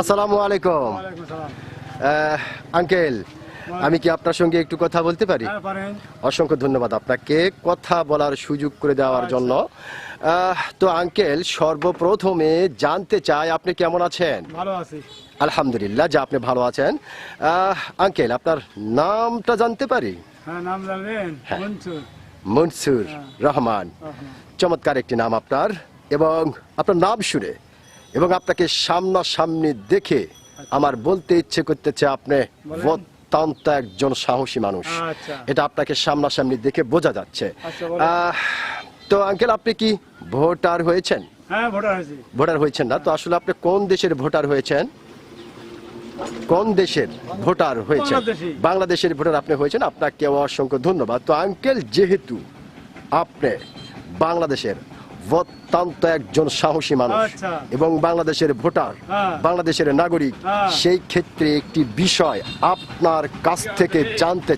আসসালামু আলাইকুম। আঙ্কেল আমি কি আপনার সঙ্গে একটু কথা বলতে পারি? হ্যাঁ অসংখ্য ধন্যবাদ আপনাকে কথা বলার সুযোগ করে দেওয়ার জন্য। তো আঙ্কেল সর্বপ্রথমে জানতে চাই আপনি কেমন আছেন? ভালো আছি। আলহামদুলিল্লাহ যে আপনি ভালো আছেন। আঙ্কেল আপনার নামটা জানতে পারি? হ্যাঁ হ্যাঁ। মনসুর। রহমান। চমৎকার একটি নাম আপনার। এবং আপনার নাম শুনে এবং আপনাকে সামনাসামনি দেখে আমার বলতে ইচ্ছে করতেছে আপনি অত্যন্ত একজন সাহসী মানুষ। আচ্ছা। এটা আপনাকে সামনাসামনি দেখে বোঝা যাচ্ছে। আচ্ছা, তো আঙ্কেল আপনি কি ভোটার হয়েছেন? হ্যাঁ ভোটার হয়েছেন না? তো আসলে আপনি কোন দেশের ভোটার হয়েছেন? কোন দেশের ভোটার হয়েছে বাংলাদেশের ভোটার আপনি হয়েছেন। আপনাকে অসংখ্য ধন্যবাদ। তো আঙ্কেল যেহেতু আপনি বাংলাদেশের অত্যন্ত একজন সাহসী মানুষ আচ্ছা। এবং বাংলাদেশের ভোটার বাংলাদেশের নাগরিক হ্যাঁ। সেই ক্ষেত্রে একটি বিষয় আপনার কাছ থেকে জানতে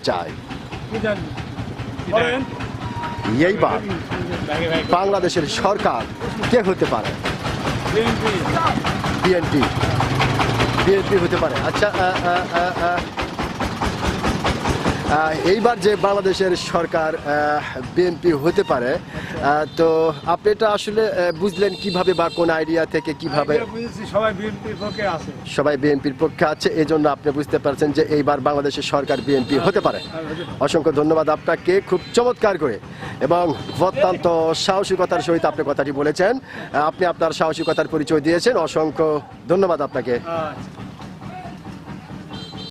বলেন। এইবার বাংলাদেশের সরকার কে হতে পারে? বিএনপি। বিএনপি। বিএনপি হতে পারে। আচ্ছা এইবার যে বাংলাদেশের সরকার বিএনপি হতে পারে তো আপনি এটা আসলে বুঝলেন কীভাবে বা কোন আইডিয়া থেকে কীভাবে? সবাই বিএনপির পক্ষে আছে। সবাই বিএনপির পক্ষে আছে এই জন্য আপনি বুঝতে পারছেন যে এইবার বাংলাদেশের সরকার বিএনপি হতে পারে। হতে পারে। অসংখ্য ধন্যবাদ আপনাকে খুব চমৎকার করে। এবং অত্যন্ত সাহসিকতার সহিত আপনি কথাটি বলেছেন। আপনি আপনার সাহসিকতার পরিচয় দিয়েছেন অসংখ্য ধন্যবাদ আপনাকে। আচ্ছা।